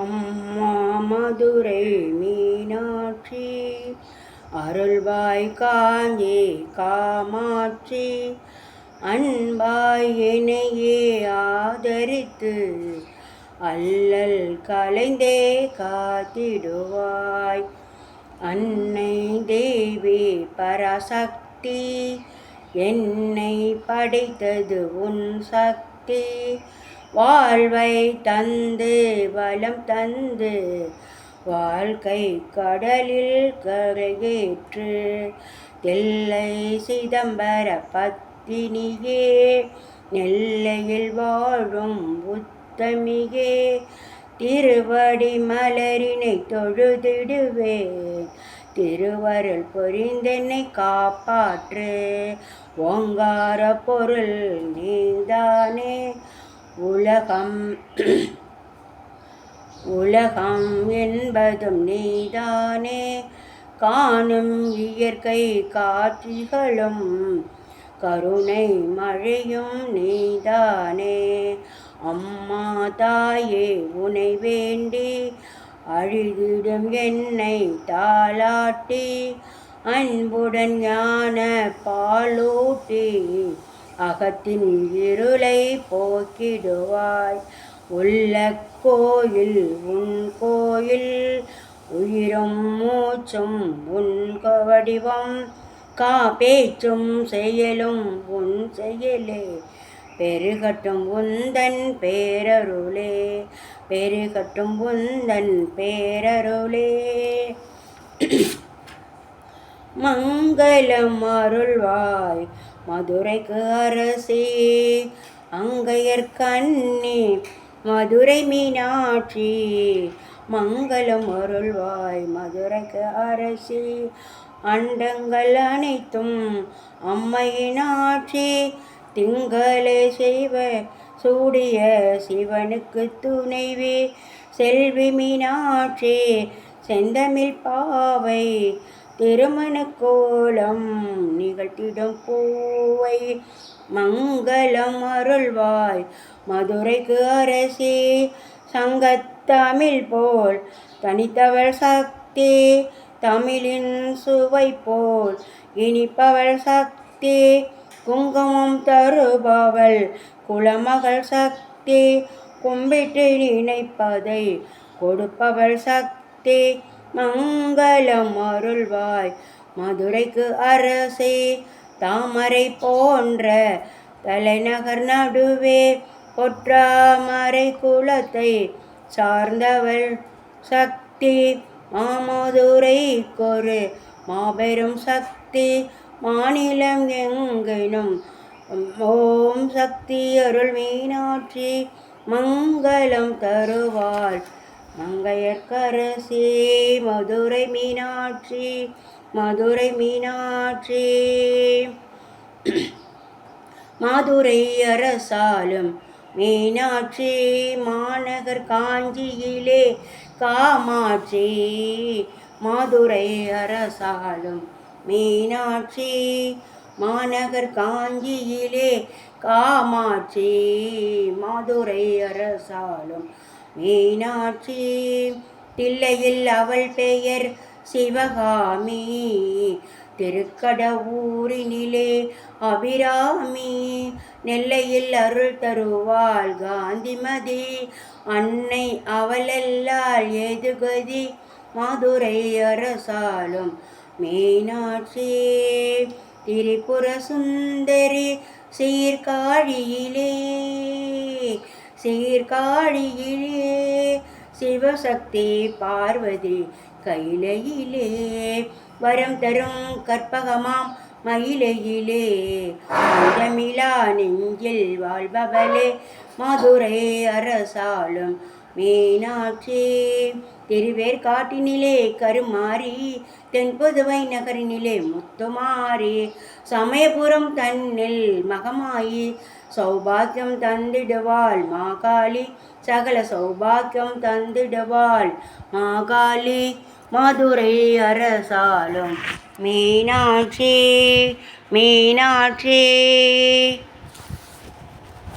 அம்மா மதுரை மீனாட்சி அருள்வாய் காஞ்சி காமாட்சி அன்பாய் என்னையே ஆதரித்து அல்லல் கலைந்தே காத்திடுவாய். அன்னை தேவி பராசக்தி என்னை படைத்தது உன் சக்தி. வாழ்வை தந்து வளம் தந்து வாழ்க்கை கடலில் கரையேற்று தில்லை சிதம்பர பத்தினியே நெல்லையில் வாழும் புத்தமிகே திருவடி மலரினை தொழுதிடுவேன் திருவருள் பொறிந்தென்னை காப்பாற்று ஓங்கார பொருள் நீதானே உலகம். உலகம் என்பதும் நீதானே. காணும் இயற்கை காட்சிகளும் கருணை மழையும் நீதானே. அம்மா தாயே உனை வேண்டி அழுதிடும் என்னை தாளாட்டி அன்புடன் ஞான பாலூட்டி அகத்தின் இருளை போக்கிடுவாய். உள்ள கோயில் உன் கோயில் உயிரும் மூச்சும் உன் வடிவம் கா பேச்சும் செயலும் உன் செயலே. பெருகட்டும் உந்தன் பேரருளே பெருகட்டும் உந்தன் பேரருளே. மங்களம் அருள்வாய். மதுரைக்கு அரசி அங்கையர் கண்ணி மதுரை மீனாட்சி மங்களம் அருள்வாய் மதுரைக்கு அரசி அண்டங்கள் அனைத்தும் அம்மையினாட்சி திங்களே செய்வ சூடிய சிவனுக்கு துணைவி. செல்வி மீனாட்சி செந்தமிழ் பாவை திருமண கோலம் நிகழ்த்திடும் பூவை மங்களம் அருள்வாய். மதுரைக்கு அரசி சங்கத்தமிழ் போல் தனித்தவள் சக்தி தமிழின் சுவை போல் இனிப்பவள் சக்தி குங்குமம் தருபவள் குலமகள் சக்தி கும்பிட்டு நினைப்பதை கொடுப்பவள் சக்தி மங்களம் அருள்வாய். மதுரைக்கு அரசே தாமரை போன்ற தலைநகர் நடுவே பொற்றாமரை குலத்தை சார்ந்தவள் சக்தி மாமதுரை கொரு. மாபெரும் சக்தி மாநிலம் எங்கினும் ஓம் சக்தி அருள் மீனாட்சி மங்களம் தருவாள். மங்கையற்கரசி மதுரை மீனாட்சி மதுரை மீனாட்சி. மாதுரை அரசாலும் மீனாட்சி மாநகர் காஞ்சியிலே காமாட்சி. மாதுரை அரசாலும் மீனாட்சி மாநகர் காஞ்சியிலே காமாட்சி. மாதுரை அரசாலும் மீனாட்சி. தில்லையில் அவள் பெயர் சிவகாமி. திருக்கடவூரினிலே அபிராமி. நெல்லையில் அருள் தருவாள் காந்திமதி. அன்னை அவளெல்லால் எதுகதி மதுரை அரசாலும் மீனாட்சி. திரிபுர சுந்தரி சீர்காழியிலே சீர்காழியிலே சிவசக்தி பார்வதி கைலையிலே வரம் தரும் கற்பகமாம் மயிலையிலே. தமிழா நெஞ்சில் வாழ்பவளே மதுரை அரசாலும் மீனாட்சி. திருவேற்காட்டினிலே கருமாறி தென்புதுவை நகரினிலே முத்துமாறி. சமயபுரம் தன்னில் மகமாயி சௌபாக்கியம் தந்திடுவாள் மாகாளி சகல சௌபாக்கியம் தந்திடுவாள் மாகாளி மதுரை அரசாலும் மீனாட்சி மீனாட்சி